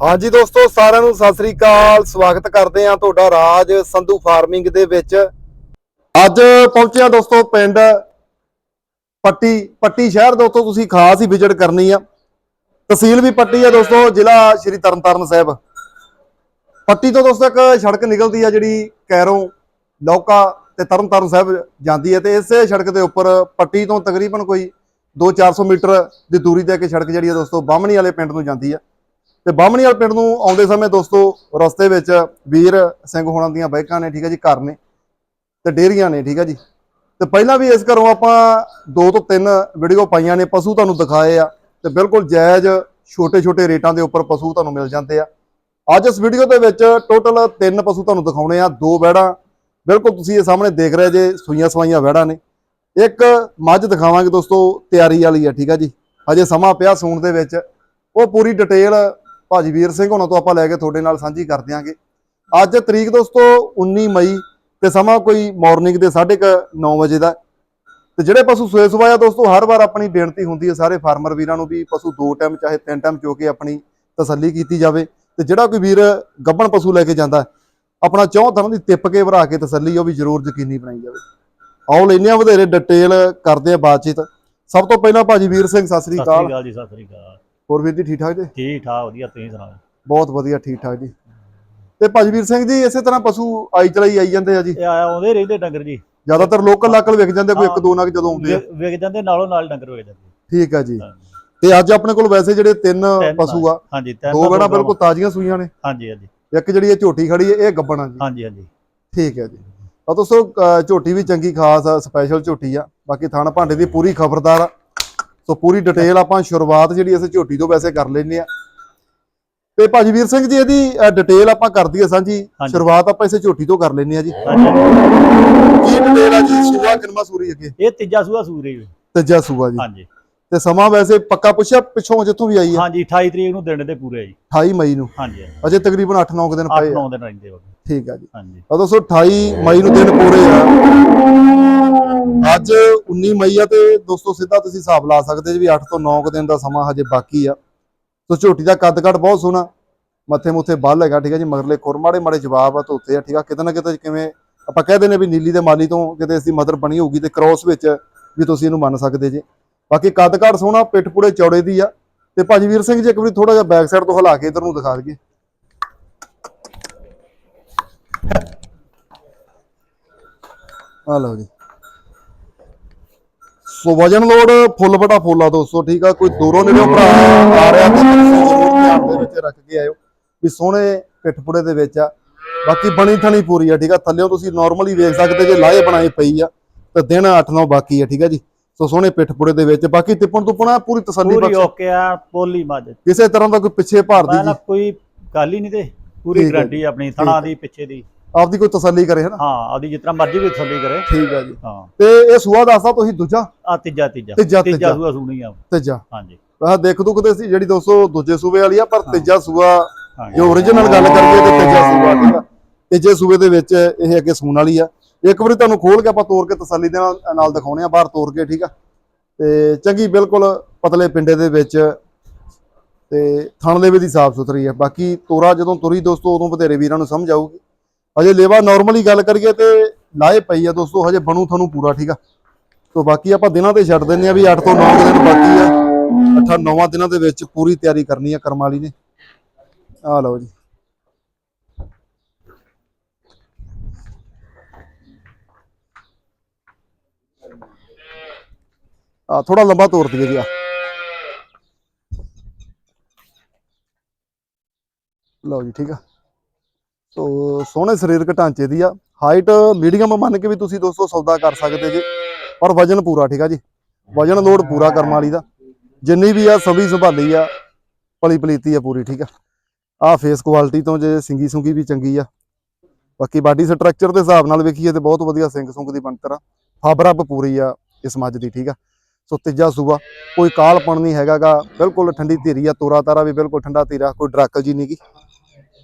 ਹਾਂਜੀ ਦੋਸਤੋ, ਸਾਰਿਆਂ ਨੂੰ ਸਤਿ ਸ੍ਰੀ ਅਕਾਲ। ਸਵਾਗਤ ਕਰਦੇ ਹਾਂ ਤੁਹਾਡਾ ਰਾਜ ਸੰਧੂ ਫਾਰਮਿੰਗ ਦੇ ਵਿੱਚ। ਅੱਜ ਪਹੁੰਚਿਆ ਦੋਸਤੋ ਪਿੰਡ ਪੱਟੀ ਪੱਟੀ ਸ਼ਹਿਰ ਦੋਸਤੋ ਤੁਸੀਂ ਖਾਸ ਹੀ ਵਿਜ਼ਿਟ ਕਰਨੀ ਆ। ਤਹਿਸੀਲ ਵੀ ਪੱਟੀ ਆ ਦੋਸਤੋ, ਜ਼ਿਲ੍ਹਾ ਸ਼੍ਰੀ ਤਰਨਤਾਰਨ ਸਾਹਿਬ। ਪੱਟੀ ਤੋਂ ਦੋਸਤੋ ਇੱਕ ਸੜਕ ਨਿਕਲਦੀ ਆ ਜਿਹੜੀ ਕੈਰੋਂ ਲੌਕਾ ਤੇ ਤਰਨਤਾਰਨ ਸਾਹਿਬ ਜਾਂਦੀ ਹੈ ਤੇ ਇਸੇ ਸੜਕ ਦੇ ਉੱਪਰ ਪੱਟੀ ਤੋਂ ਤਕਰੀਬਨ ਕੋਈ 2-400 ਮੀਟਰ ਦੀ ਦੂਰੀ ਤੇ ਇੱਕ ਸੜਕ ਜਿਹੜੀ ਆ ਦੋਸਤੋ, ਬਾਹਮਣੀ ਵਾਲੇ ਪਿੰਡ ਨੂੰ ਜਾਂਦੀ ਆ। ਤੇ ਬਾਹਮਣੀ ਵਾਲੇ ਪਿੰਡ ਨੂੰ ਆਉਂਦੇ ਸਮੇਂ ਦੋਸਤੋ, ਰਸਤੇ ਵਿੱਚ ਵੀਰ ਸਿੰਘ ਹੋਣਾ ਦੀਆਂ ਬਾਈਕਾਂ ਨੇ, ਠੀਕ ਹੈ ਜੀ, ਘਰ ਨੇ ਤੇ ਡੇਰੀਆਂ ਨੇ, ਠੀਕ ਹੈ ਜੀ। ਤੇ ਪਹਿਲਾਂ ਵੀ ਇਸ ਘਰੋਂ ਆਪਾਂ ਦੋ ਤੋਂ ਤਿੰਨ ਵੀਡੀਓ ਪਾਈਆਂ ਨੇ, ਪਸ਼ੂ ਤੁਹਾਨੂੰ ਦਿਖਾਏ ਆ ਤੇ ਬਿਲਕੁਲ ਜਾਇਜ਼ ਛੋਟੇ ਛੋਟੇ ਰੇਟਾਂ ਦੇ ਉੱਪਰ ਪਸ਼ੂ ਤੁਹਾਨੂੰ ਮਿਲ ਜਾਂਦੇ ਆ। ਅੱਜ ਇਸ ਵੀਡੀਓ ਦੇ ਵਿੱਚ ਟੋਟਲ ਤਿੰਨ ਪਸ਼ੂ ਤੁਹਾਨੂੰ ਦਿਖਾਉਣੇ ਆ, ਦੋ ਵੈੜਾਂ ਬਿਲਕੁਲ ਤੁਸੀਂ ਇਹ ਸਾਹਮਣੇ ਦੇਖ ਰਹੇ ਜੇ, ਸੂਈਆਂ ਸਵਾਈਆਂ ਵੈੜਾਂ ਨੇ। ਇੱਕ ਮੱਝ ਦਿਖਾਵਾਂਗੇ ਦੋਸਤੋ, ਤਿਆਰੀ ਵਾਲੀ ਆ, ਠੀਕ ਆ ਜੀ। ਹਜੇ ਸਮਾਂ ਪਿਆ ਸੂਣ ਦੇ ਵਿੱਚ। ਉਹ ਪੂਰੀ ਡਿਟੇਲ ਭਾਜੀ ਵੀਰ ਸਿੰਘ ਹੋਣਾ ਤੋਂ ਆਪਾਂ ਲੈ ਕੇ ਤੁਹਾਡੇ ਨਾਲ ਸਾਂਝੀ ਕਰ ਦਿਆਂਗੇ। ਅੱਜ ਤਰੀਕ ਦੋਸਤੋ 19 ਮਈ ਤੇ ਸਮਾਂ ਕੋਈ ਮਾਰਨਿੰਗ ਦੇ 9:30 ਵਜੇ ਦਾ। ਤੇ ਜਿਹੜੇ ਪਸ਼ੂ ਸੋਏ ਸਵਾਇਆ ਦੋਸਤੋ, ਹਰ ਵਾਰ ਆਪਣੀ ਬੇਨਤੀ ਹੁੰਦੀ ਹੈ ਸਾਰੇ ਫਾਰਮਰ ਵੀਰਾਂ ਨੂੰ ਵੀ ਪਸ਼ੂ ਦੋ ਟਾਈਮ ਚਾਹੇ ਤਿੰਨ ਟਾਈਮ ਚੋ ਕੇ ਆਪਣੀ ਤਸੱਲੀ ਕੀਤੀ ਜਾਵੇ। ਤੇ ਜਿਹੜਾ ਕੋਈ ਵੀਰ ਗੱਬਣ ਪਸ਼ੂ ਲੈ ਕੇ ਜਾਂਦਾ, ਆਪਣਾ ਚੌਂ ਤਰ੍ਹਾਂ ਦੀ ਤਿੱਪ ਕੇ ਭਰਾ ਕੇ ਤਸੱਲੀ, ਉਹ ਵੀ ਜ਼ਰੂਰ ਯਕੀਨੀ ਬਣਾਈ ਜਾਵੇ। ਆਓ ਲੈਨੇ ਆ ਵਧੇਰੇ ਡਿਟੇਲ ਕਰਦੇ ਆ ਬਾਤਚੀਤ। ਸਭ ਤੋਂ ਪਹਿਲਾਂ ਭਾਜੀ ਵੀਰ ਸਿੰਘ, ਸਤਿ ਸ੍ਰੀ ਸਤਿ ਸ੍ਰੀ ਅਕਾਲ ਜੀ, ਸਤਿ ਸ੍ਰੀ ਅਕਾਲ। ਹੋਰ ਵੀਰ ਜੀ ਠੀਕ ਠਾਕ ਜੀ? ਠੀਕ ਠਾਕ ਵਧੀਆ ਤੁਸੀਂ ਸੁਣਾਓ? ਬਹੁਤ ਵਧੀਆ ਠੀਕ ਠਾਕ ਜੀ। ਤੇ ਭਾਜੀ ਵੀਰ ਸਿੰਘ ਜੀ ਇਸੇ ਤਰ੍ਹਾਂ ਪਸ਼ੂ ਆਈ ਚਲਾਈ ਆਈ ਜਾਂਦੇ ਆ ਜੀ? ਇਹ ਆਇਆ ਆਉਂਦੇ ਰਹਿੰਦੇ ਡੰਗਰ ਜੀ। ਜ਼ਿਆਦਾਤਰ ਲੋਕਲ ਲਾਕਲ ਵਿਕ ਜਾਂਦੇ ਕੋਈ ਇੱਕ। ਦੋ ਨਗ ਜਦੋਂ ਆਉਂਦੇ ਆ। ਵਿਕ- ਜਾਂਦੇ ਨਾਲੋਂ ਨਾਲ ਡੰਗਰ ਵਿਕ ਜਾਂਦੇ। ਠੀਕ ਆ ਜੀ। ਤੇ ਅੱਜ ਆਪਣੇ ਕੋਲ ਵੈਸੇ ਜਿਹੜੇ ਤਿੰਨ ਪਸ਼ੂ ਆ ਹਾਂਜੀ ਤਿੰਨ ਦੋ ਤਾਂ ਬੜਾ ਬਿਲਕੁਲ ਤਾਜ਼ੀਆਂ ਸੂਈਆਂ ਨੇ। ਹਾਂਜੀ ਹਾਂਜੀ। ਇੱਕ ਜਿਹੜੀ ਇਹ ਝੋਟੀ ਖੜੀ ਹੈ ਇਹ ਗੱਬਣਾ ਜੀ। ਹਾਂਜੀ ਹਾਂਜੀ। ਠੀਕ ਹੈ ਜੀ। ਆ ਦੋਸਤੋ ਝੋਟੀ ਵੀ ਚੰਗੀ ਖਾਸ ਆ ਸਪੈਸ਼ਲ ਝੋਟੀ ਆ। ਬਾਕੀ ਥਣ ਭਾਂਡੇ ਦੀ ਪੂਰੀ ਖਬਰਦਾਰ ਆ। ਸੋ ਪੂਰੀ ਡਿਟੇਲ ਆਪਾਂ ਸ਼ੁਰੂਆਤ ਜਿਹੜੀ ਇਸ ਝੋਟੀ ਤੋਂ ਵੈਸੇ ਕਰ ਲੈਨੇ ਆ ਤੇ ਭਾਜੀ ਵੀਰ ਸਿੰਘ ਜੀ ਇਹਦੀ ਡਿਟੇਲ ਆਪਾਂ ਕਰ ਦਈਏ ਸਾਂਝੀ। ਸ਼ੁਰੂਆਤ ਆਪਾਂ ਇਸੇ ਝੋਟੀ ਤੋਂ ਕਰ ਲੈਨੇ ਆ ਜੀ। ਕੀ ਡਿਟੇਲ ਆ ਜੀ? ਸੂਆ ਕਿਨਮਾ ਸੂਰੀ ਅੱਗੇ? ਇਹ ਤੀਜਾ ਸੂਆ ਸੂਰੇ। ਤੀਜਾ ਸੂਆ ਜੀ। ਹਾਂਜੀ। ਤੇ ਸਮਾਂ ਵੈਸੇ ਪੱਕਾ ਪੁੱਛਿਆ ਪਿੱਛੋਂ ਜਿੱਥੋਂ ਵੀ ਆਈ ਆ ਹਾਂਜੀ 28 ਤਰੀਕ ਨੂੰ ਦਿਨ ਦੇ ਪੂਰੇ ਜੀ। 28 ਮਈ ਨੂੰ? ਹਾਂਜੀ ਅਜੇ ਤਕਰੀਬਨ 8-9 ਦਿਨ 8 ਪਏ ਆ। 9 ਦਿਨ ਰਹਿੰਦੇ ਹੋ ਠੀਕ ਆ ਜੀ। ਹਾਂਜੀ। ਆ ਦੋਸਤੋ 28 ਮਈ ਨੂੰ ਦਿਨ ਪੂਰੇ ਆ। ਅੱਜ 19 ਮਈ ਆ ਤੇ ਦੋਸਤੋ ਸਿੱਧਾ ਤੁਸੀਂ ਹਿਸਾਬ ਲਾ ਸਕਦੇ ਜੀ ਵੀ 8 ਤੋਂ 9 ਕੁ ਦਿਨ ਦਾ ਸਮਾਂ ਹਜੇ ਬਾਕੀ ਆ। ਸੋ ਝੋਟੀ ਦਾ ਕੱਦ ਕੱਦ ਬਹੁਤ ਸੋਹਣਾ। ਮੱਥੇ ਮੁੱਥੇ ਬੱਲ ਹੈਗਾ ਠੀਕ ਹੈ ਜੀ ਮਗਰਲੇ ਖੁਰ ਮਾੜੇ ਮਾੜੇ ਜਵਾਬ ਆ ਧੋਤੇ ਆ ਠੀਕ ਆ। ਕਿਤੇ ਨਾ ਕਿਤੇ ਕਿਵੇਂ ਆਪਾਂ ਕਹਿੰਦੇ ਨੇ ਵੀ ਨੀਲੀ ਦੇ ਮਾਲੀ ਤੋਂ ਕਿਤੇ ਇਸ ਦੀ ਮਦਰ ਬਣੀ ਹੋਊਗੀ ਤੇ ਕ੍ਰੋਸ ਵਿੱਚ ਵੀ ਤੁਸੀਂ ਇਹਨੂੰ ਮੰਨ ਸਕਦੇ ਜੀ। ਬਾਕੀ ਕੱਦ ਕੱਦ ਸੋਹਣਾ, ਪਿੱਠ ਪੂੜੇ ਚੌੜੇ ਦੀ ਆ। ਤੇ ਭਾਜੀ ਵੀਰ ਸਿੰਘ ਜੀ, ਇੱਕ ਵਾਰੀ ਥੋੜਾ ਜਿਹਾ ਬੈਕ ਸਾਈਡ ਤੋਂ ਹਿਲਾ ਕੇ ਇਧਰ ਨੂੰ ਦਿਖਾ ਦਈਏ। ਆ ਲਓ ਜੀ। ਸੋ ਵਜਨ ਲੋਡ ਫੁੱਲ ਬਟਾ ਫੁੱਲਾ ਦੋਸਤੋ, ਠੀਕ ਆ? ਕੋਈ ਦੂਰੋਂ ਨੇੜਿਓਂ ਭਰਾ ਆ ਰਿਹਾ ਤੇ ਜ਼ਰੂਰ ਧਿਆਨ ਦੇ ਵਿੱਚ ਰੱਖ ਕੇ ਆਇਓ ਵੀ ਸੋਹਣੇ ਪਿੱਠਪੁੜੇ ਦੇ ਵਿੱਚ ਆ। ਬਾਕੀ ਬਣੀ ਥਣੀ ਪੂਰੀ ਆ, ਠੀਕ ਆ? ਥੱਲਿਓਂ ਤੁਸੀਂ ਨਾਰਮਲੀ ਵੇਖ ਸਕਦੇ ਜੇ ਲਾਹੇ ਬਣਾਏ ਪਈ ਆ, ਤੇ ਦਿਨ 8-9 ਬਾਕੀ ਆ, ਠੀਕ ਆ ਜੀ? ਸੋ ਸੋਹਣੇ ਪਿੱਠਪੁੜੇ ਦੇ ਵਿੱਚ ਬਾਕੀ ਤਿੱਪਣ ਤੁਪਣਾ ਪੂਰੀ ਤਸੱਲੀ ਪੂਰੀ ਓਕੇ ਆ ਪੋਲੀ ਮੱਝ ਕਿਸੇ ਤਰ੍ਹਾਂ ਦਾ ਕੋਈ ਪਿੱਛੇ ਭਾਰਦੀ ਪਹਿਲਾਂ ਜੀ। ਕੋਈ ਗੱਲ ਹੀ ਨਹੀਂ ਤੇ ਪੂਰੀ ਹੈ ਗਰੰਟੀ ਆਪਣੀ ਥਣਾ ਦੀ ਪਿੱਛੇ ਦੀ। ਆਪਦੀ ਕੋਈ ਤਸੱਲੀ ਕਰੇ ਹਨਾ ਹਾਂ ਆਪਦੀ ਜਿਤਨਾ ਮਰਜ਼ੀ ਵੀ ਥੱਲੀ ਕਰੇ। ਠੀਕ ਆ ਜੀ। ਹਾਂ। ਤੇ ਇਹ ਸੂਆ ਦੱਸਦਾ ਤੁਸੀਂ ਦੂਜਾ? ਆ ਤੀਜਾ ਤੀਜਾ। ਤੀਜਾ, ਸੂਆ ਸੁਣੀ ਆ। ਤੀਜਾ। ਹਾਂਜੀ। ਆਹ ਦੇਖ ਤੇ ਸੀ ਜਿਹੜੀ ਦੋਸਤੋ ਦੂਜੇ ਸੂਬੇ ਵਾਲੀ ਆ ਪਰ ਹਾਂ। ਤੀਜਾ ਸੂਆ ਜੇ ਓਰੀਜਨਲ ਗੱਲ ਕਰੀਏ ਤੇ ਤੀਜਾ ਸੂਆ ਠੀਕ ਆ। ਤੀਜੇ ਸੂਬੇ ਦੇ ਵਿੱਚ ਇਹ ਅੱਗੇ ਸੂਣ ਵਾਲੀ ਆ। ਇੱਕ ਵਾਰੀ ਤੁਹਾਨੂੰ ਖੋਲ ਕੇ ਆਪਾਂ ਤੋੜ ਕੇ ਤਸੱਲੀ ਦੇ ਨਾਲ ਨਾਲ ਦਿਖਾਉਣੇ ਆ, ਬਾਹਰ ਤੋੜ ਕੇ, ਠੀਕ ਆ? ਤੇ ਚੰਗੀ ਬਿਲਕੁਲ ਪਤਲੇ ਪਿੰਡੇ ਦੇ ਵਿੱਚ ਤੇ ਥਣ ਲੇਵੇ ਦੀ ਸਾਫ਼ ਸੁਥਰੀ ਹੈ ਬਾਕੀ ਤੋਰਾ ਜਦੋਂ ਤੁਰੀ ਦੋਸਤੋ, ਉਦੋਂ ਬਥੇਰੇ ਵੀਰਾਂ ਨੂੰ ਸਮਝ ਆਊਗੀ। ਹਜੇ ਲੇਵਾ ਨਾਰਮਲੀ ਗੱਲ ਕਰੀਏ ਤੇ ਲਾਏ ਪਈ ਆ ਦੋਸਤੋ, ਹਜੇ ਬਣੂ ਤੁਹਾਨੂੰ ਪੂਰਾ, ਠੀਕ ਆ? ਸੋ ਬਾਕੀ ਆਪਾਂ ਦਿਨਾਂ ਤੇ ਛੱਡ ਦਿੰਨੇ ਆ ਵੀ 8 ਤੋਂ 9 ਦਿਨ ਬਾਕੀ ਆ। ਅੱਠਾਂ ਨੌਵਾਂ ਦਿਨਾਂ ਦੇ ਵਿੱਚ ਪੂਰੀ ਤਿਆਰੀ ਕਰਨੀ ਆ ਕਰਮਾਲੀ ਨੇ। ਆ ਲਓ ਜੀ ਆ ਥੋੜਾ ਲੰਬਾ ਤੋਰ ਦਈਏ ਜੀ, ਆ। ਲਓ ਜੀ, ਠੀਕ ਆ। ਸੋ ਸੋਹਣੇ ਸਰੀਰਕ ਢਾਂਚੇ ਦੀ ਆ। ਹਾਈਟ ਮੀਡੀਅਮ ਮੰਨ ਕੇ ਵੀ ਤੁਸੀਂ ਦੋਸਤੋ ਸੌਦਾ ਕਰ ਸਕਦੇ ਜੀ। ਪਰ ਵਜਨ ਪੂਰਾ, ਠੀਕ ਆ ਜੀ। ਵਜਨ ਲੋਡ ਪੂਰਾ ਕਰਨ ਵਾਲੀ ਦਾ। ਜਿੰਨੀ ਵੀ ਆ, ਸਭੀ ਸੰਭਾਲੀ ਆ ਪਲੀ ਪਲੀਤੀ ਆ ਪੂਰੀ, ਠੀਕ ਆ। ਆ ਫੇਸ ਕੁਆਲਿਟੀ ਤੋਂ ਜੇ ਸਿੰਗੀ ਸੁੰਗੀ ਵੀ ਚੰਗੀ ਆ। ਬਾਕੀ ਬਾਡੀ ਸਟਰਕਚਰ ਦੇ ਹਿਸਾਬ ਨਾਲ ਵੇਖੀਏ ਤੇ ਬਹੁਤ ਵਧੀਆ ਸਿੰਗ ਸੁੰਗ ਦੀ ਬਣਤਰ ਆ। ਫਾਬਰਬ ਪੂਰੀ ਆ ਇਸ ਮੱਝ ਦੀ, ਠੀਕ ਆ। ਸੋ ਤੀਜਾ ਸੂਬਾ, ਕੋਈ ਕਾਲਪਣ ਨਹੀਂ ਹੈਗਾਗਾ, ਬਿਲਕੁਲ ਠੰਡੀ ਧੀਰੀ ਆ ਤੋਰਾ ਤਾਰਾ ਵੀ ਬਿਲਕੁਲ ਠੰਡਾ ਧੀਰਾ, ਕੋਈ ਡਰਾਕਲ ਜੀ ਨਹੀਂਗੀ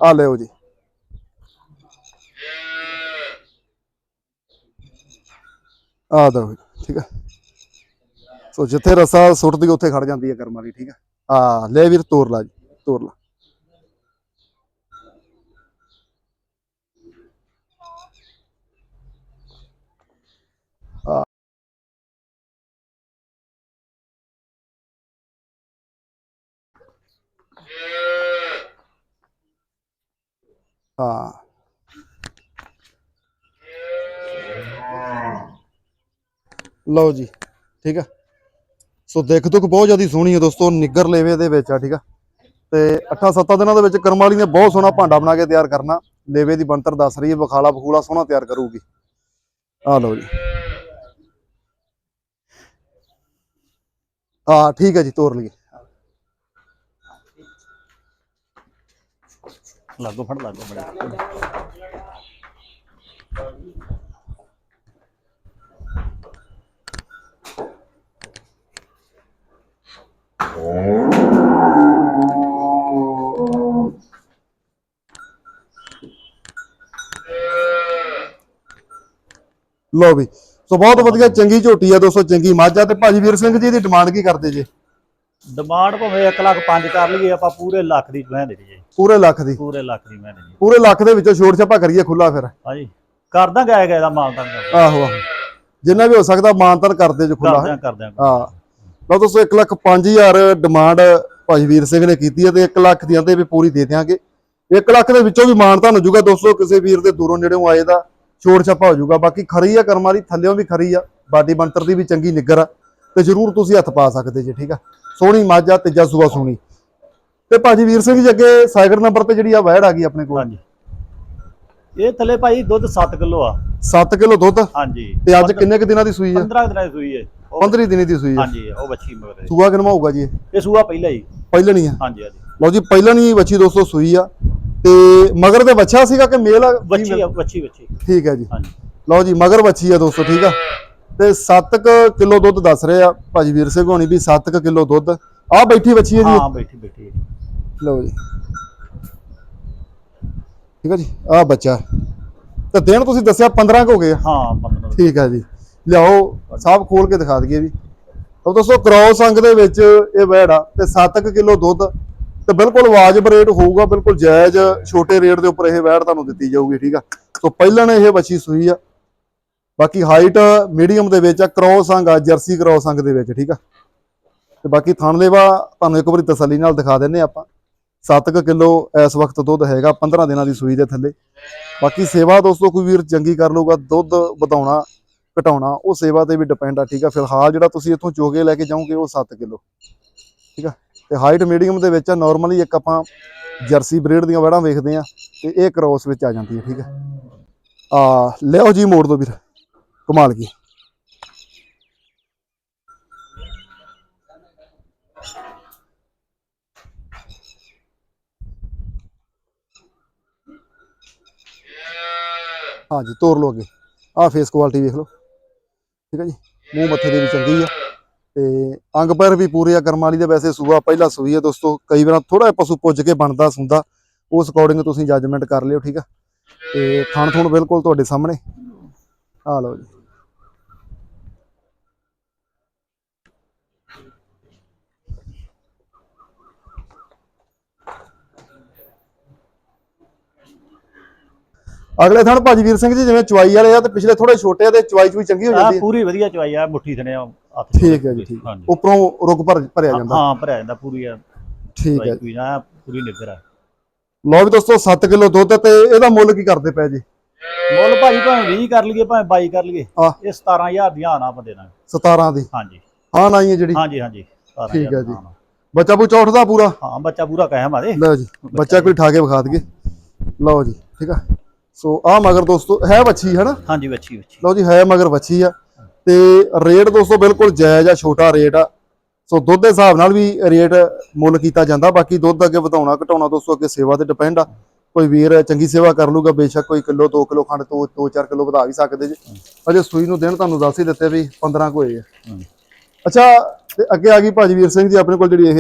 ਆ ਲਿਓ ਜੀ। ਆ ਦੋ ਠੀਕ ਆ। ਸੋ ਜਿੱਥੇ ਰਸਾ ਸੁੱਟਦੀ, ਉੱਥੇ ਖੜ ਜਾਂਦੀ ਹੈ ਕਰਮ ਵਾਲੀ, ਠੀਕ ਆ। ਆ ਲੈ ਵੀਰ, ਤੋਰ ਲਾ ਜੀ, ਤੋਰ ਲਾ। ਹਾਂ। ਲਓ ਜੀ, ਠੀਕ ਆ। ਸੋ ਦੇਖ ਤੁਕ ਬਹੁਤ ਜ਼ਿਆਦਾ ਸੋਹਣੀ ਹੈ ਦੋਸਤੋ, ਨਿੱਗਰ ਲੇਵੇ ਦੇ ਵਿੱਚ ਆ, ਠੀਕ ਆ। ਤੇ 8-7 ਦਿਨਾਂ ਦੇ ਵਿੱਚ ਕਰਮਾਲੀ ਨੇ ਬਹੁਤ ਸੋਹਣਾ ਭਾਂਡਾ ਬਣਾ ਕੇ ਤਿਆਰ ਕਰਨਾ। ਲੇਵੇ ਦੀ ਬਣਤਰ ਦੱਸ ਰਹੀ ਹੈ ਬਖਾਲਾ ਬਖੂਲਾ ਸੋਹਣਾ ਤਿਆਰ ਕਰੂਗੀ। ਆ ਲਓ ਜੀ। ਆ, ਠੀਕ ਹੈ ਜੀ, ਤੋਰ ਲਈਏ। ਲਾਗੋ, ਫੜ ਲਾਗੋ ਬੜੇ। ਲੋ ਵੀ, ਸੋ ਬਹੁਤ ਵਧੀਆ ਚੰਗੀ ਝੋਟੀ ਆ ਦੋਸਤੋ, ਚੰਗੀ ਮੱਝ ਆ ਤੇ ਭਾਜੀ ਵੀਰ ਸਿੰਘ ਜੀ ਦੀ ਡਿਮਾਂਡ ਕੀ ਕਰਦੇ ਜੇ? ਡਿਮਾਂਡ ਭਾਵੇਂ 1 ਲੱਖ 5 ਕਰ ਲਈਏ ਆਪਾਂ ਪੂਰੇ ਲੱਖ ਦੀ ਮੈਂ ਦੇ ਦਈਏ। ਪੂਰੇ ਲੱਖ ਦੀ? ਪੂਰੇ ਲੱਖ ਦੀ ਮੈਂ ਦੇ ਦਈਏ। ਪੂਰੇ ਲੱਖ ਦੇ ਵਿੱਚੋਂ ਛੋੜ ਛਾਪਾ ਕਰੀਏ ਖੁੱਲਾ ਫਿਰ। ਹਾਂਜੀ। ਕਰਦਾ ਗਏ ਗਏ ਦਾ ਮਾਲ ਤਾਂ। ਆਹੋ ਆਹੋ। ਜਿੰਨਾ ਵੀ ਹੋ ਸਕਦਾ ਮਾਨਤਨ ਕਰਦੇ ਜੋ ਖੁੱਲਾ ਕਰਦਿਆਂ ਕਰਦਿਆਂ ਹਾਂ। ਲਓ ਦੋਸਤੋ 1 ਲੱਖ 5000 ਡਿਮਾਂਡ ਭਾਜੀ ਵੀਰ ਸਿੰਘ ਨੇ ਕੀਤੀ ਹੈ ਤੇ 1 ਲੱਖ ਦੀਆਂ ਤੇ ਵੀ ਪੂਰੀ ਦੇ ਦਿਆਂਗੇ। 1 ਲੱਖ ਦੇ ਵਿੱਚੋਂ ਵੀ ਮਾਨਤਨ ਹੋ ਜਾਊਗਾ ਦੋਸਤੋ ਕਿਸੇ ਵੀਰ ਦੇ ਦੂਰੋਂ ਨੇੜੇੋਂ ਆਏ ਦਾ ਛੋੜ ਛਾਪਾ ਹੋ ਜਾਊਗਾ। ਬਾਕੀ ਖਰੀ ਆ ਕਰਮਾਂ ਦੀ ਥੱਲਿਓਂ ਵੀ ਖਰੀ ਆ। ਬਾਡੀ ਬੰਤਰ ਦੀ ਵੀ ਚੰਗੀ ਨਿੱਗਰ ਆ। ਤੇ ਜਰੂਰ ਤੁਸੀਂ ਹੱਥ ਪਾ ਸਕਦੇ ਜੀ ਠੀਕ ਆ? ਸੋਹਣੀ ਮੱਝ ਆ ਤੀਜਾ ਸੂਆ ਸੋਹਣੀ। ਤੇ ਭਾਜੀ ਵੀਰ ਸਿੰਘ ਜੀ ਅੱਗੇ ਸਾਈਕਲ ਨੰਬਰ ਤੇ ਜਿਹੜੀ ਆ ਵੈੜ ਆ ਗਈ ਆਪਣੇ ਕੋਲ। ਹਾਂਜੀ। ਇਹ ਥੱਲੇ ਭਾਈ ਦੁੱਧ 7 ਕਿਲੋ ਆ। 7 ਕਿਲੋ ਦੁੱਧ? ਹਾਂਜੀ। ਤੇ ਅੱਜ ਕਿੰਨੇ ਕੁ ਦਿਨਾਂ ਦੀ ਸੂਈ ਆ? 15 ਦਿਨਾਂ ਦੀ ਸੂਈ ਹੈ ਉਹ- 15 ਦਿਨੀ ਦੀ ਸੂਈ ਆ ਹਾਂਜੀ ਉਹ ਬੱਚੀ ਮਗਰ। ਸੂਆ ਕਿਨਮਾ ਹੋਊਗਾ ਜੀ ਇਹ? ਸੂਆ ਪਹਿਲਾਂ ਹੀ। ਪਹਿਲਣੀ ਆ? ਹਾਂਜੀ ਹਾਂਜੀ। ਲਓ ਜੀ ਪਹਿਲਣੀ ਬੱਚੀ ਦੋਸਤੋ ਸੂਈ ਆ। ਤੇ ਮਗਰ ਤੇ ਬੱਚਾ ਸੀਗਾ ਕਿ ਮੇਲ ਆ? ਬੱਚੀ ਆ ਬੱਚੀ ਬੱਚੀ ਠੀਕ ਹੈ ਜੀ। ਹਾਂਜੀ। ਲਓ ਜੀ ਮਗਰ ਬੱਚੀ ਆ ਦੋਸਤੋ ਠੀਕ ਆ? ਤੇ 7 ਕਿਲੋ ਦੁੱਧ ਦੱਸ ਰਹੇ ਆ ਭਾਜੀ ਵੀਰ ਸਿੰਘ ਹੋਣੀ ਵੀ 7 ਕਿਲੋ ਦੁੱਧ। ਆ ਬੈਠੀ ਬੱਚੀ ਹੈ ਜੀ ਹਾਂ ਬੈਠੀ ਬੈਠੀ ਲਓ ਜੀ। ਠੀਕ ਹੈ ਜੀ ਆ ਬੱਚਾ। ਤੇ ਦਿਨ ਤੁਸੀਂ ਦੱਸਿਆ 15 ਕੁ ਹੋ ਗਏ ਹਾਂ 15 ਠੀਕ ਹੈ ਜੀ। ਲਿਆਓ ਸਾਹਬ ਖੋਲ ਕੇ ਦਿਖਾ ਦਈਏ ਵੀ। ਤਾਂ ਦੋਸਤੋ ਕ੍ਰੋਸ ਅੰਗ ਦੇ ਵਿੱਚ ਇਹ ਵੈੜ ਆ ਤੇ 7 ਕਿਲੋ ਦੁੱਧ। ਤੇ ਬਿਲਕੁਲ ਵਾਜਬ ਰੇਟ ਹੋਊਗਾ ਬਿਲਕੁਲ ਜਾਇਜ਼ ਛੋਟੇ ਰੇਟ ਦੇ ਉੱਪਰ ਇਹ ਵੈੜ ਤੁਹਾਨੂੰ ਦਿੱਤੀ ਜਾਊਗੀ ਠੀਕ ਆ। ਸੋ ਪਹਿਲਾਂ ਇਹ ਬੱਚੀ ਸੂਈ ਆ। ਬਾਕੀ ਹਾਈਟ ਮੀਡੀਅਮ ਦੇ ਵਿੱਚ ਆ ਕ੍ਰੋਸ ਅੰਗ ਆ ਜਰਸੀ ਕ੍ਰੋਸ ਅੰਗ ਦੇ ਵਿੱਚ, ਠੀਕ ਆ? ਤੇ ਬਾਕੀ ਥਣਲੇਵਾ ਤੁਹਾਨੂੰ ਇੱਕ ਵਾਰੀ ਤਸੱਲੀ ਨਾਲ ਦਿਖਾ ਦਿੰਨੇ ਆਪਾਂ। 7 ਕਿਲੋ ਇਸ ਵਕਤ ਦੁੱਧ ਹੈਗਾ 15 ਦਿਨਾਂ ਦੀ ਸੂਈ ਦੇ ਥੱਲੇ। ਬਾਕੀ ਸੇਵਾ ਦੋਸਤੋ, ਕੋਈ ਵੀਰ ਚੰਗੀ ਕਰ ਲਊਗਾ, ਦੁੱਧ ਵਧਾਉਣਾ, ਘਟਾਉਣਾ, ਉਹ ਸੇਵਾ ਤੇ ਵੀ ਡਿਪੈਂਡ ਆ, ਠੀਕ ਆ? ਫਿਲਹਾਲ ਜਿਹੜਾ ਤੁਸੀਂ ਇੱਥੋਂ ਚੋਗੇ ਲੈ ਕੇ ਜਾਓਗੇ, ਉਹ 7 ਕਿਲੋ। ਠੀਕ ਆ? ਤੇ ਹਾਈਟ ਮੀਡੀਅਮ ਦੇ ਵਿੱਚ ਆ ਨਾਰਮਲੀ ਇੱਕ ਆਪਾਂ ਜਰਸੀ ਬਰੀਡ ਦੀਆਂ ਵੜਾਂ ਵੇਖਦੇ ਆ, ਤੇ ਇਹ ਕ੍ਰੋਸ ਵਿੱਚ ਆ ਜਾਂਦੀ ਹੈ ਠੀਕ ਆ? ਆ ਲਿਓ ਜੀ ਮੋੜ ਦੋ ਵੀਰ। ਕਮਾਲ ਕੀ। ਹਾਂਜੀ ਤੋਰ ਲਓ ਅੱਗੇ। ਆਹ ਫੇਸ ਕੁਆਲਿਟੀ ਵੇਖ ਲਓ। ਠੀਕ ਹੈ ਜੀ? ਮੂੰਹ ਮੱਥੇ ਦੀ ਵੀ ਚੰਗੀ ਆ। ਤੇ ਅੰਗ ਪੈਰ ਵੀ ਪੂਰੇ ਆ। ਕਰਮ ਵਾਲੀ ਦੇ ਵੈਸੇ ਸੂਆ ਪਹਿਲਾ ਸੂਈ ਆ ਦੋਸਤੋ। ਕਈ ਵਾਰ ਥੋੜਾ ਜਿਹਾ ਪਸ਼ੂ ਪੁੱਜ ਕੇ ਬਣਦਾ ਸੁੰਦਾ। ਉਸ ਅਕੋਰਡਿੰਗ ਤੁਸੀਂ ਜੱਜਮੈਂਟ ਕਰ ਲਿਓ, ਠੀਕ ਆ? ਤੇ ਥਣ ਥੁਣ ਬਿਲਕੁਲ ਤੁਹਾਡੇ ਸਾਹਮਣੇ। ਆ ਲਓ ਜੀ। ਅਗਲੇ ਥਣ ਭਾਜੀ ਵੀਰ ਸਿੰਘ ਜੀ ਜਿਵੇਂ ਚੁਆਈ ਵਾਲੇ ਆ ਤੇ ਪਿਛਲੇ ਥੋੜੇ ਛੋਟੇ ਆ ਤੇ ਚੁਆਈ ਚੁਈ ਚੰਗੀ ਹੋ ਆ ਜਾਂਦੀ ਹੈ ਪੂਰੀ ਵਧੀਆ ਚਵਾਈ ਆ ਮੁੱਠੀ ਥਣੇ ਆ ਹੱਥ ਠੀਕ ਹੈ ਜੀ ਠੀਕ। ਉੱਪਰੋਂ ਰੁਕ ਭਰ ਭਰਿਆ ਜਾਂਦਾ। ਹਾਂ ਭਰਿਆ ਜਾਂਦਾ ਪੂਰੀ ਆ। ਠੀਕ ਹੈ। ਚਵਾਈ ਕੋਈ ਨਾ ਪੂਰੀ ਨਿਗਰ ਆ। ਲਓ ਵੀ ਦੋਸਤੋ 7 ਕਿਲੋ ਦੁੱਧ ਤੇ ਇਹਦਾ ਮੁੱਲ ਕੀ ਕਰਦੇ ਪਏ ਜੀ? ਮੁੱਲ ਭਾਈ ਭਾਵੇਂ 20 ਕਰ ਲਈਏ ਭਾਵੇਂ 22 ਕਰ ਲਈਏ। ਇਹ 17000 ਦੀਆਂ ਆਣਾ ਬੰਦੇ ਨਾਲ 17 ਦੀ ਹਾਂਜੀ। ਹਾਂ ਨਾ ਹੀ ਜਿਹੜੀ। ਹਾਂਜੀ ਹਾਂਜੀ। 17000 ਠੀਕ ਹੈ ਜੀ। ਬੱਚਾ ਬੁੱਚਾ ਉੱਠਦਾ ਪੂਰਾ? ਹਾਂ ਬੱਚਾ ਪੂਰਾ ਕਹਿਮ ਆ ਦੇ। ਲਓ ਜੀ ਬੱਚਾ ਕੋਈ ਠਾ ਕੇ ਵਿਖਾ ਦਈਏ। ਲਓ ਜੀ ਠੀਕ ਆ। ਸੋ ਆ ਮਗਰ ਦੋਸਤੋ ਹੈ ਬੱਚੀ ਹੈ ਨਾ? ਹਾਂਜੀ ਬੱਚੀ ਬੱਚੀ ਲਓ ਜੀ ਹੈ ਮਗਰ ਬੱਚੀ ਆ। ਤੇ ਰੇਟ ਦੋਸਤੋ ਬਿਲਕੁਲ ਜਾਇਜ਼ ਆ ਛੋਟਾ ਰੇਟ ਆ। ਸੋ ਦੁੱਧ ਦੇ ਹਿਸਾਬ ਨਾਲ ਵੀ ਰੇਟ ਮੁੱਲ ਕੀਤਾ ਜਾਂਦਾ। ਬਾਕੀ ਦੁੱਧ ਅੱਗੇ ਵਧਾਉਣਾ ਘਟਾਉਣਾ ਦੋਸਤੋ ਅੱਗੇ ਸੇਵਾ ਤੇ ਡਿਪੈਂਡ ਆ। ਕੋਈ ਵੀਰ ਚੰਗੀ ਸੇਵਾ ਕਰ ਲੂਗਾ ਬੇਸ਼ੱਕ ਕੋਈ ਕਿਲੋ 2 ਕਿਲੋ ਖੰਡ ਤੋਂ 2-4 ਕਿਲੋ ਵਧਾ ਵੀ ਸਕਦੇ ਜੀ। ਅਜੇ ਸੂਈ ਨੂੰ ਦਿਨ ਤੁਹਾਨੂੰ ਦੱਸ ਹੀ ਦਿੱਤੇ ਵੀ 15 ਕੁ ਹੋਏ ਆ। ਅੱਛਾ ਤੇ ਅੱਗੇ ਆ ਗਈ ਭਾਜੀ ਵੀਰ ਸਿੰਘ ਜੀ ਆਪਣੇ ਕੋਲ ਜਿਹੜੀ ਇਹ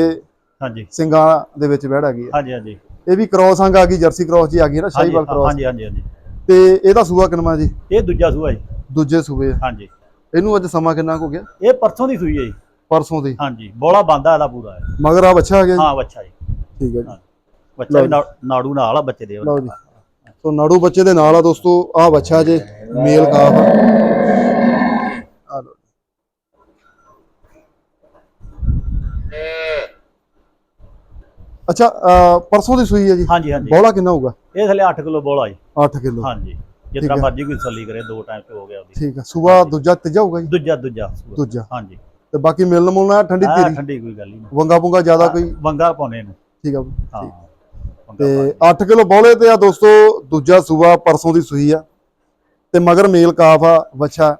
ਹਾਂਜੀ। ਸਿੰਘਾਂ ਦੇ ਵਿੱਚ ਆ ਗਈ ਹਾਂਜੀ ਹਾਂਜੀ। ਇਹ ਵੀ ਕ੍ਰੋਸ ਅੰਗ ਆ ਗਈ ਜਰਸੀ ਕ੍ਰੋਸ ਜੀ ਆ ਗਈ ਨਾ ਸ਼ਾਹੀਵਾਲ ਕ੍ਰੋਸ ਹਾਂਜੀ ਹਾਂਜੀ ਹਾਂਜੀ। ਤੇ ਇਹਦਾ ਸੂਆ ਕਿੰਨਾ ਜੀ? ਇਹ ਦੂਜਾ ਸੂਆ ਜੀ। ਦੂਜੇ ਆ। ਹਾਂਜੀ। ਇਹਨੂੰ ਅੱਜ ਸਮਾਂ ਕਿੰਨਾ ਕੁ ਹੋ ਗਿਆ? ਇਹ ਪਰਸੋਂ ਦੀ ਸੂਈ ਹੈ ਜੀ। ਪਰਸੋਂ ਦੀ। ਹਾਂਜੀ ਬੋਲਾ ਬੰਦਾ ਇਹਦਾ ਪੂਰਾ ਹੈ। ਮਗਰ ਆ ਬੱਚਾ ਆ ਗਿਆ ਹਾਂ ਬੱਚਾ ਜੀ। ਠੀਕ ਹੈ ਜੀ। ਬੱਚਾ ਵੀ ਨਾੜੂ ਨਾਲ ਆ ਬੱਚੇ ਦੇ। ਲਓ ਜੀ। ਸੋ ਨਾੜੂ ਬੱਚੇ ਦੇ ਨਾਲ ਆ ਦੋਸਤੋ ਆ ਬੱਚਾ ਜੇ ਮੇਲ ਕਾਫ ਆ। ਆ ਲਓ ਅੱਛਾ ਪਰਸੋਂ ਦੀ ਸੂਈ ਹੈ ਜੀ? ਹਾਂਜੀ ਹਾਂਜੀ। ਬੋਲਾ ਕਿੰਨਾ ਹੋਊਗਾ? ਇਹ ਥਲੇ 8 ਕਿਲੋ ਬੋਲਾ ਜੀ। 8 ਕਿਲੋ। ਹਾਂਜੀ ਜਿੱਦਾਂ ਹੈ। ਮਰਜ਼ੀ ਕੋਈ ਤਸੱਲੀ ਕਰੇ ਦੋ ਟਾਈਮ ਤੇ ਹੋ ਗਿਆ ਉਹਦੀ। ਠੀਕ ਆ ਸੂਆ ਦੂਜਾ ਤੀਜਾ ਹੋਊਗਾ ਜੀ? ਦੂਜਾ ਦੂਜਾ। ਦੂਜਾ। ਹਾਂਜੀ। ਤੇ ਬਾਕੀ ਮਿਲਣ ਮੁਲਣਾ ਠੰਡੀ ਧੀਰੀ ਠੰਡੀ ਕੋਈ ਗੱਲ ਨਹੀਂ। ਵੰਗਾ ਪੁੰਗਾ ਜ਼ਿਆਦਾ ਕੋਈ? ਵੰਗਾ ਪਾਉਣੇ ਨੂੰ। ਠੀਕ ਆ। ਹਾਂ ਤੇ ਪਾਉਣੇ। 8 ਕਿਲੋ ਬੋਲੇ ਤੇ ਆ ਦੋਸਤੋ ਦੂਜਾ ਸੂਆ ਪਰਸੋਂ ਦੀ ਸੂਈ ਆ। ਤੇ ਮਗਰ ਮੇਲ ਕਾਫ ਆ ਵੱਛਾ।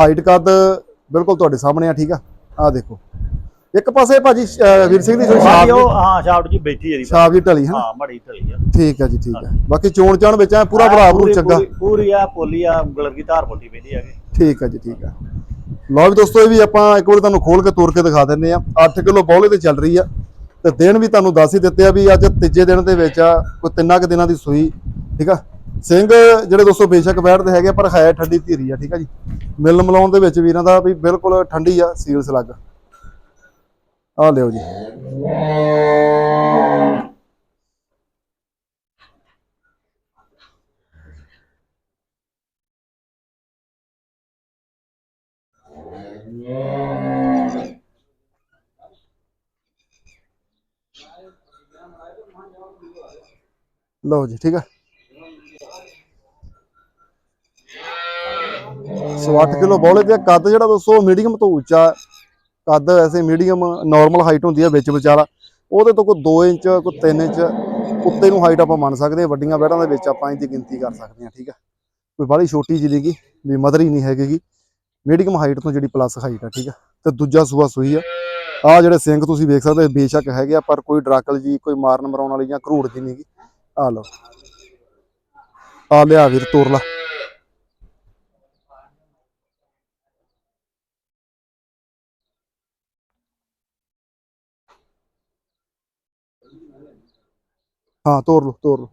ਹਾਈਟ ਕੱਦ ਬਿਲਕੁਲ ਤੁਹਾਡੇ ਸਾਹਮਣੇ ਆ ਠੀਕ ਆ? ਆ ਦੇਖੋ। ਇੱਕ ਪਾਸੇ ਭਾਜੀ ਅਹ ਵੀਰ ਸਿੰਘ ਦੀ ਜੋ ਬਾਕੀ ਛਾਪ ਉਹ ਹਾਂ ਛਾਪ ਜੀ ਬੈਠੀ ਹੈ ਜੀ। ਛਾਪ ਜੀ ਢਲੀ ਹੈ ਹਾਂ ਮੜੀ ਢਲੀ ਆ। ਠੀਕ ਆ ਜੀ ਠੀਕ ਆ। ਬਾਕੀ ਚੋਣ ਚਾਣ ਵਿੱਚ ਐ ਪੂਰਾ ਭਰਾ ਭਰੂ ਪੂਰੀ- ਚੰਗਾ। ਪੂਰੀ- ਪੂਰੀ ਆ ਪੋਲੀ ਆ ਉਂਗਲ ਦੀ ਧਾਰ ਪੋਟੀ ਪੈਂਦੀ ਹੈਗੀ ਠੀਕ ਆ ਜੀ ਠੀਕ ਆ। ਲਓ ਵੀ ਦੋਸਤੋ ਇਹ ਵੀ ਆਪਾਂ ਇੱਕ ਵਾਰ ਤੁਹਾਨੂੰ ਖੋਲ ਕੇ ਤੋੜ ਕੇ ਦਿਖਾ ਦਿੰਨੇ ਆ। 8 ਕਿਲੋ ਬੌਲੇ ਤੇ ਚੱਲ ਰਹੀ ਆ। ਤੇ ਦਿਨ ਵੀ ਤੁਹਾਨੂੰ ਦੱਸ ਹੀ ਦਿੱਤੇ ਆ ਵੀ ਅੱਜ ਤੀਜੇ ਦਿਨ ਦੇ ਵਿੱਚ ਆ ਕੋਈ ਤਿੰਨਾਂ ਕੁ ਦਿਨਾਂ ਦੀ ਸੂਈ ਠੀਕ ਆ? ਸਿੰਘ ਜਿਹੜੇ ਦੋਸਤੋ ਬੇਸ਼ੱਕ ਬੈਠਦੇ ਹੈਗੇ ਆ, ਪਰ ਹੈ ਠੰਡੀ ਧੀਰੀ ਆ ਠੀਕ ਆ ਜੀ? ਮਿਲ ਮਲਾਉਣ ਦੇ ਵਿੱਚ ਵੀਰਾਂ ਦਾ ਵੀ ਬਿਲਕੁਲ ਠੰਡੀ ਆ ਸੀਲ ਸਲੱਗ ਆ ਲਿਓ ਜੀ। ਲਓ ਜੀ, ਠੀਕ ਆ। ਸੋ 8 ਕਿਲੋ ਬੌਲੇ ਤੇ ਕੱਦ ਜਿਹੜਾ ਦੋਸਤੋ ਮੀਡੀਅਮ ਤੋਂ ਉੱਚਾ ਕੱਦ ਵੈਸੇ ਮੀਡੀਅਮ ਨਾਰਮਲ ਹਾਈਟ ਹੁੰਦੀ ਹੈ ਵਿੱਚ ਵਿਚਾਰਾ ਉਹਦੇ ਤੋਂ ਕੋਈ 2 ਇੰਚ ਕੋਈ 3 ਇੰਚ ਉੱਤੇ ਨੂੰ ਹਾਈਟ ਆਪਾਂ ਮੰਨ ਸਕਦੇ ਹਾਂ ਵੱਡੀਆਂ ਬੈੜਾਂ ਦੇ ਵਿੱਚ ਆਪਾਂ ਇਹਦੀ ਗਿਣਤੀ ਕਰ ਸਕਦੇ ਹਾਂ ਠੀਕ ਹੈ ਕੋਈ ਬਾਹਲੀ ਛੋਟੀ ਜਿਹੀ ਨੀਗੀ ਵੀ ਮਦਰ ਨਹੀਂ ਹੈਗੀ ਮੀਡੀਅਮ ਹਾਈਟ ਤੋਂ ਜਿਹੜੀ ਪਲੱਸ ਹਾਈਟ ਆ ਠੀਕ ਆ? ਤੇ ਦੂਜਾ ਸੂਆ ਸੂਈ ਆ। ਆ ਜਿਹੜੇ ਸਿੰਘ ਤੁਸੀਂ ਵੇਖ ਸਕਦੇ ਹੋ, ਬੇਸ਼ੱਕ ਹੈਗੇ ਆ ਪਰ ਕੋਈ ਡਰਾਕਲ ਜੀ ਕੋਈ ਮਾਰਨ ਮਰਾਉਣ ਵਾਲੀ ਜਾਂ ਘਰੂੜ ਜੀ ਨਹੀਂਗੀ ਆ ਲਓ। ਆ ਲਿਆ ਵੀਰ ਤੋਰ ਲਾ। ਹਾਂ ਤੋਰ ਲਓ ਤੋਰ ਲਓ।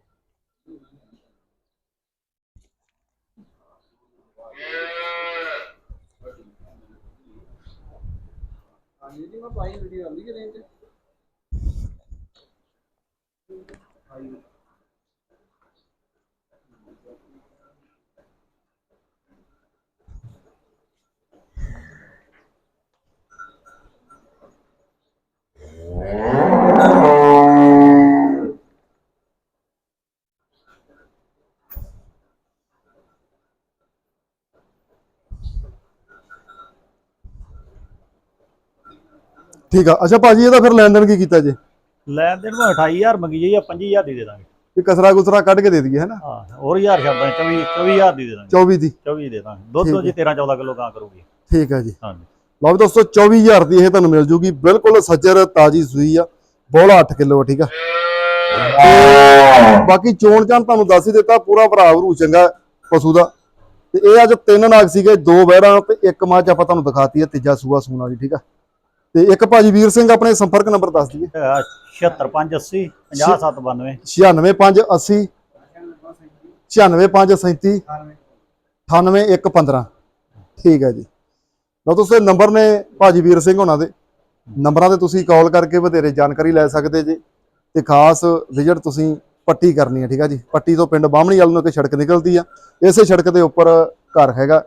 ਠੀਕ ਆ। ਅੱਛਾ ਭਾਜੀ ਇਹਦਾ ਫਿਰ ਲੈਣ ਦੇਣ ਕੀ ਕੀਤਾ ਜੇ? ਲੈਣ ਦੇਣ ਨੂੰ 28000 ਮੰਗੀ ਜਾਈ ਆ 25000 ਦੀ ਦੇ ਦਾਂਗੇ। ਇਹ ਕਸਰਾ ਗੁਸਰਾ ਕੱਢ ਕੇ ਦੇ ਦਈਏ ਹੈਨਾ ਹਾਂ ਹੋਰ 1000 ਛੱਡਾਂ 24 24000 ਦੀ ਦੇ ਦਾਂਗੇ। 24 ਦੀ। 24 ਦੇ ਦਾਂਗੇ। ਦੁੱਧ ਤੋਂ ਜੀ 13 14 ਕਿਲੋ ਗਾਂ ਕਰੂਗੀ। ਠੀਕ ਹੈ ਜੀ। ਹਾਂਜੀ। ਲਓ ਵੀ ਦੋਸਤੋ 24000 ਦੀ ਇਹ ਤੁਹਾਨੂੰ ਮਿਲ ਜੂਗੀ। ਬਿਲਕੁਲ ਸੱਜਰ ਤਾਜੀ ਸੂਈ ਆ। ਬੋਲਾ 8 ਕਿਲੋ ਠੀਕ ਆ। ਤੇ ਬਾਕੀ ਚੋਣ ਚਾਣ ਤੁਹਾਨੂੰ ਦੱਸ ਹੀ ਦਿੱਤਾ ਪੂਰਾ ਭਰਾ ਭਰੂ ਚੰਗਾ ਪਸ਼ੂ ਦਾ। ਤੇ ਇਹ ਅੱਜ ਤਿੰਨ ਨਾਗ ਸੀਗੇ ਦੋ ਬਹਿਰਾਂ ਤੇ ਇੱਕ ਮੱਝ ਆਪਾਂ ਤੁਹਾਨੂੰ ਦਿਖਾਤੀ ਹੈ ਤੀਜਾ ਸੂਆ ਸੂਣ ਵਾਲੀ ਠੀਕ ਆ। ਤੇ ਇੱਕ ਭਾਜੀ ਵੀਰ ਸਿੰਘ ਆਪਣੇ ਸੰਪਰਕ ਨੰਬਰ ਦੱਸ ਦਈਏ। 76580 50792 96580 96537 98115 ਠੀਕ ਹੈ ਜੀ। ਲਓ ਇਹ ਨੰਬਰ ਨੇ ਭਾਜੀ ਵੀਰ ਸਿੰਘ ਹੋਣਾ ਦੇ। ਨੰਬਰਾਂ ਤੇ ਤੁਸੀਂ ਕਾਲ ਕਰਕੇ ਵਧੇਰੇ ਜਾਣਕਾਰੀ ਲੈ ਸਕਦੇ ਜੀ। ਤੇ ਖਾਸ ਵਿਜ਼ਿਟ ਤੁਸੀਂ ਪੱਟੀ ਕਰਨੀ ਹੈ ਠੀਕ ਹੈ ਜੀ। ਪੱਟੀ ਤੋਂ ਪਿੰਡ ਬਾਹਮਣੀ ਵੱਲ ਨੂੰ ਇੱਕ ਸੜਕ ਨਿਕਲਦੀ ਆ। ਇਸੇ ਸੜਕ ਦੇ ਉੱਪਰ ਘਰ ਹੈਗਾ।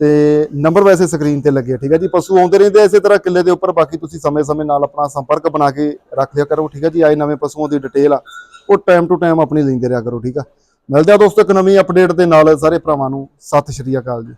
ਤੇ ਨੰਬਰ ਵੈਸੇ ਸਕਰੀਨ ਤੇ ਲੱਗੇ ਆ, ਠੀਕ ਹੈ ਜੀ? ਪਸ਼ੂ ਆਉਂਦੇ ਰਹਿੰਦੇ ਆ ਇਸੇ ਤਰ੍ਹਾਂ ਕਿੱਲੇ ਦੇ ਉੱਪਰ ਬਾਕੀ ਤੁਸੀਂ ਸਮੇਂ-ਸਮੇਂ ਨਾਲ ਆਪਣਾ ਸੰਪਰਕ ਬਣਾ ਕੇ ਰੱਖ ਲਿਆ ਕਰੋ ਠੀਕ ਹੈ ਜੀ? ਆਏ ਨਵੇਂ ਪਸ਼ੂਆਂ ਦੀ ਡਿਟੇਲ ਆ ਉਹ ਟਾਈਮ ਟੂ ਟਾਈਮ ਆਪਣੀ ਲੈਂਦੇ ਰਿਹਾ ਕਰੋ ਠੀਕ ਆ? ਮਿਲਦੇ ਆ ਦੋਸਤੋ ਇੱਕ ਨਵੀਂ ਅਪਡੇਟ ਦੇ ਨਾਲ ਸਾਰੇ ਭਰਾਵਾਂ ਨੂੰ ਸਤਿ ਸ਼੍ਰੀ ਅਕਾਲ ਜੀ।